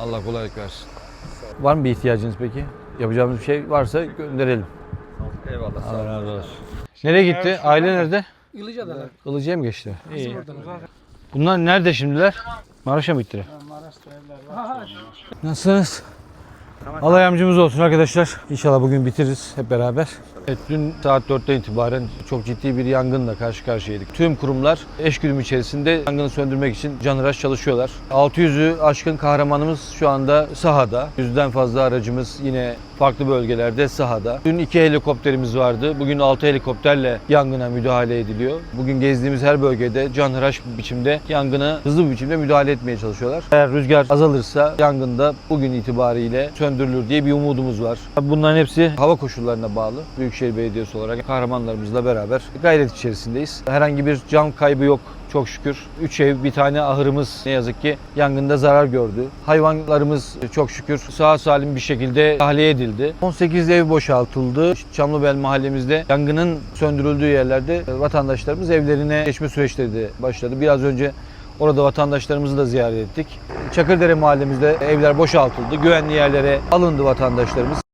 Allah kolaylık versin. Var mı bir ihtiyacınız peki? Yapacağımız bir şey varsa gönderelim. Eyvallah. Allah razı olsun. Nereye gitti? Aile nerede? Ilıca'dalar. Ilıcı'ya mı geçti? İyi. Bunlar nerede şimdiler? Maraş'a mı gittiler? Nasılsınız? Allah yardımcımız olsun arkadaşlar. İnşallah bugün bitiririz hep beraber. Evet, dün saat 4'ten itibaren çok ciddi bir yangınla karşı karşıyaydık. Tüm kurumlar eşgüdüm içerisinde yangını söndürmek için canhıraş çalışıyorlar. 600'ü aşkın kahramanımız şu anda sahada. Yüzden fazla aracımız yine farklı bölgelerde sahada. Dün iki helikopterimiz vardı. Bugün 6 helikopterle yangına müdahale ediliyor. Bugün gezdiğimiz her bölgede canhıraş biçimde yangına hızlı bir biçimde müdahale etmeye çalışıyorlar. Eğer rüzgar azalırsa yangında bugün itibariyle söndürülür diye bir umudumuz var. Bunların hepsi hava koşullarına bağlı. Büyükşehir Belediyesi olarak kahramanlarımızla beraber gayret içerisindeyiz. Herhangi bir can kaybı yok çok şükür. Üç ev, bir tane ahırımız ne yazık ki yangında zarar gördü. Hayvanlarımız çok şükür sağ salim bir şekilde tahliye edildi. 18 ev boşaltıldı. Çamlıbel mahallemizde yangının söndürüldüğü yerlerde vatandaşlarımız evlerine geçme süreçleri de başladı. Biraz önce Orada vatandaşlarımızı da ziyaret ettik. Çakırdere mahallemizde evler boşaltıldı. Güvenli yerlere alındı vatandaşlarımız.